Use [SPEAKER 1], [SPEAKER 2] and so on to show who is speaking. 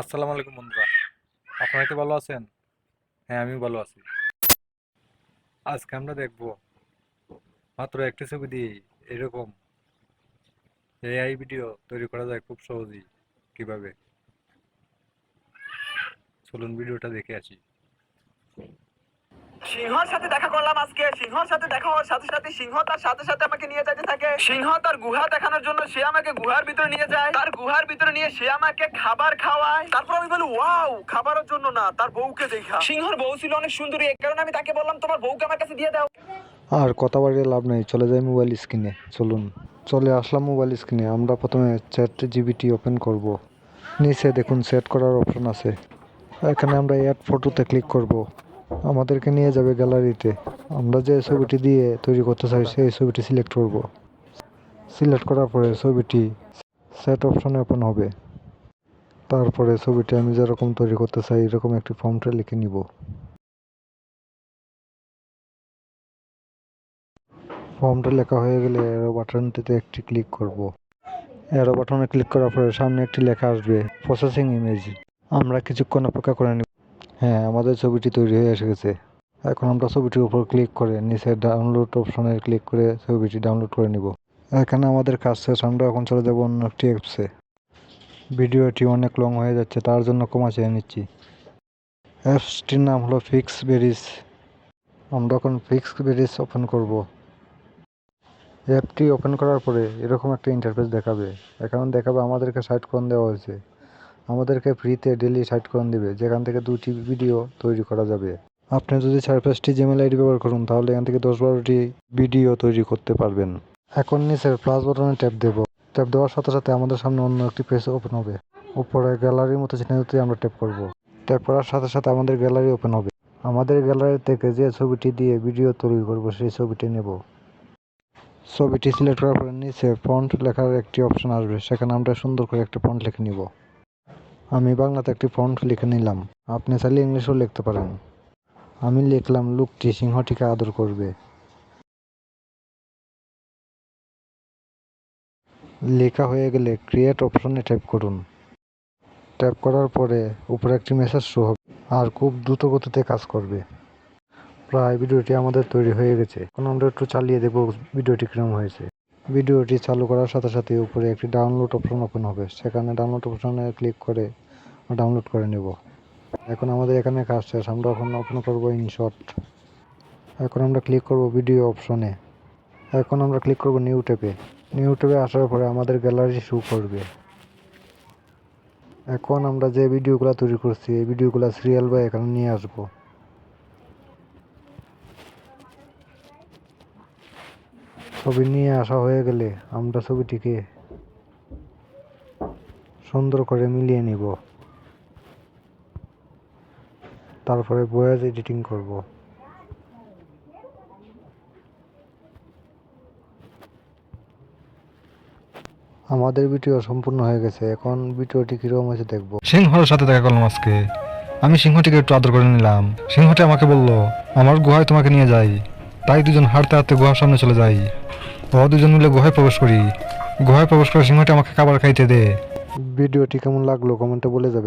[SPEAKER 1] আসসালামু আলাইকুম বন্ধুরা। আপনারা কি ভালো আছেন? হ্যাঁ আমিও ভালো আছি। আজকে আমরা দেখব মাত্র একটি ছবি দিয়ে এরকম এআই ভিডিও তৈরি করা যায় খুব সহজেই। কীভাবে? চলুন ভিডিওটা দেখে আসি।
[SPEAKER 2] সিংহর সাথে দেখা করলাম আজকে। সিংহর সাথে দেখা হওয়ার সাথে সাথে সিংহ তার সাথে সাথে আমাকে নিয়ে যেতে থাকে। সিংহ তার গুহা দেখানোর জন্য সে আমাকে গুহার ভিতরে নিয়ে যায়। তার গুহার ভিতরে নিয়ে সে আমাকে খাবার খাওয়ায়। তারপর আমি বলি, ওয়াও, খাবারের জন্য না, তার বউকে দেখা। সিংহর বউ ছিল অনেক সুন্দরী এই কারণে আমি তাকে বললাম, তোমার বউকে আমার কাছে দিয়ে দাও।
[SPEAKER 3] আর কথা বাড়িয়ে লাভ নেই, চলে যাই মোবাইল স্ক্রিনে চলুন, চলে আসলাম মোবাইল স্ক্রিনে আমরা প্রথমে চ্যাট জিবিটি ওপেন করব। নিচে দেখুন সেট করার অপশন আছে। এখানে আমরা অ্যাড ফটোতে ক্লিক করব। আমাদেরকে নিয়ে যাবে গ্যালারিতে। আমরা যে ছবিটি দিয়ে তৈরি করতে চাই, সেই ছবিটি সিলেক্ট করব। সিলেক্ট করার পরে ছবিটি সেট অপশনে ওপেন হবে। তারপরে ছবিটি আমি যেরকম তৈরি করতে চাই, এরকম একটি ফর্মটা লিখে নিব। ফর্মটা লেখা হয়ে গেলে এরো বাটনটিতে একটি ক্লিক করব। এরো বাটনে ক্লিক করার পরে সামনে একটি লেখা আসবে প্রসেসিং ইমেজ আমরা কিছুক্ষণ অপেক্ষা করে নিব। হ্যাঁ আমাদের ছবিটি তৈরি হয়ে এসে গেছে এখন আমরা ছবিটির উপর ক্লিক করে নিচে ডাউনলোড অপশনে ক্লিক করে ছবিটি ডাউনলোড করে নিব। এখানে আমাদের কাজ শেষ, আমরা এখন চলে যাব অন্য একটি অ্যাপসে ভিডিওটি অনেক লং হয়ে যাচ্ছে, তার জন্য কমা চেয়ে নিচ্ছি। অ্যাপসটির নাম হলো ফিক্স বেরিজ আমরা এখন ফিক্স বেরিজ ওপেন করব। অ্যাপটি ওপেন করার পরে এরকম একটা ইন্টারফেস দেখাবে। এখানে দেখাবে আমাদেরকে সাইট কোন দেওয়া হয়েছে। আমাদেরকে ফ্রিতে ডেলি সাইট কোন দিবে, যেখান থেকে দুটি ভিডিও তৈরি করা যাবে। আপনি যদি চার পাঁচটি জিমেল আইডি ব্যবহার করুন, তাহলে এখান থেকে দশ বারোটি ভিডিও তৈরি করতে পারবেন। এখন নিচে প্লাস বাটনে ট্যাপ দেব। ট্যাপ দেওয়ার সাথে সাথে আমাদের সামনে অন্য একটি পেজ ওপেন হবে। উপরে গ্যালারির মতো চিহ্নতে আমরা ট্যাপ করব। ট্যাপ করার সাথে সাথে আমাদের গ্যালারি ওপেন হবে। আমাদের গ্যালারি থেকে যে ছবিটি দিয়ে ভিডিও তৈরি করব, সেই ছবিটি নেব। ছবিটি সিলেক্ট করার পরে নিচে ফন্ট লেখার একটি অপশন আসবে। সেখানে আমরা সুন্দর করে একটা ফন্ট লিখে নিব। আমি বাংলাতে একটি ফন্ট লিখে নিলাম। আপনি চাইলে ইংলিশও লিখতে পারেন। আমি লিখলাম লোকটি সিংহটিকে আদর করবে। লেখা হয়ে গেলে ক্রিয়েট অপশনে ট্যাপ করুন। ট্যাপ করার পরে উপরে একটি মেসেজ শো হবে আর খুব দ্রুত গতিতে কাজ করবে। প্রায় ভিডিওটি আমাদের তৈরি হয়ে গেছে। এখন আমরা একটু চালিয়ে দেখব ভিডিওটি কীরকম হয়েছে। ভিডিওটি চালু করার সাথে সাথে উপরে একটি ডাউনলোড অপশন ওপেন হবে। সেখানে ডাউনলোড অপশনে ক্লিক করে ডাউনলোড করে নেব। এখন আমাদের এখানে কাজ শেষ। আমরা এখন ওপেন করব ইনশট এখন আমরা ক্লিক করব ভিডিও অপশনে। এখন আমরা ক্লিক করব নিউ ট্যাপে নিউ ট্যাপে আসার পরে আমাদের গ্যালারি শু করবে। এখন আমরা যে ভিডিওগুলো তৈরি করছি, এই ভিডিওগুলো সিরিয়াল বা এখানে নিয়ে আসব। ছবি নিয়ে আসা হয়ে গেলে আমরা ছবিটিকে সুন্দর করে মিলিয়ে নিব। তারপরে বয়েজ এডিটিং করব। আমাদের ভিডিও সম্পূর্ণ হয়ে গেছে। এখন ভিডিওটি কীরকম হয়েছে দেখব।
[SPEAKER 4] সিংহর সাথে দেখা করলাম আজকে। আমি সিংহটিকে একটু আদর করে নিলাম। সিংহটি আমাকে বলল, আমার গুহায় তোমাকে নিয়ে যাই। তাই দুজন হাঁটতে হাঁটতে গুহার সামনে চলে যাই। ও দুজন মিলে গুহায় প্রবেশ করি। গুহায় প্রবেশ করে সিংহটি আমাকে খাবার খাইতে দে।
[SPEAKER 3] ভিডিওটি কেমন লাগল কমেন্টে বলে যাবে।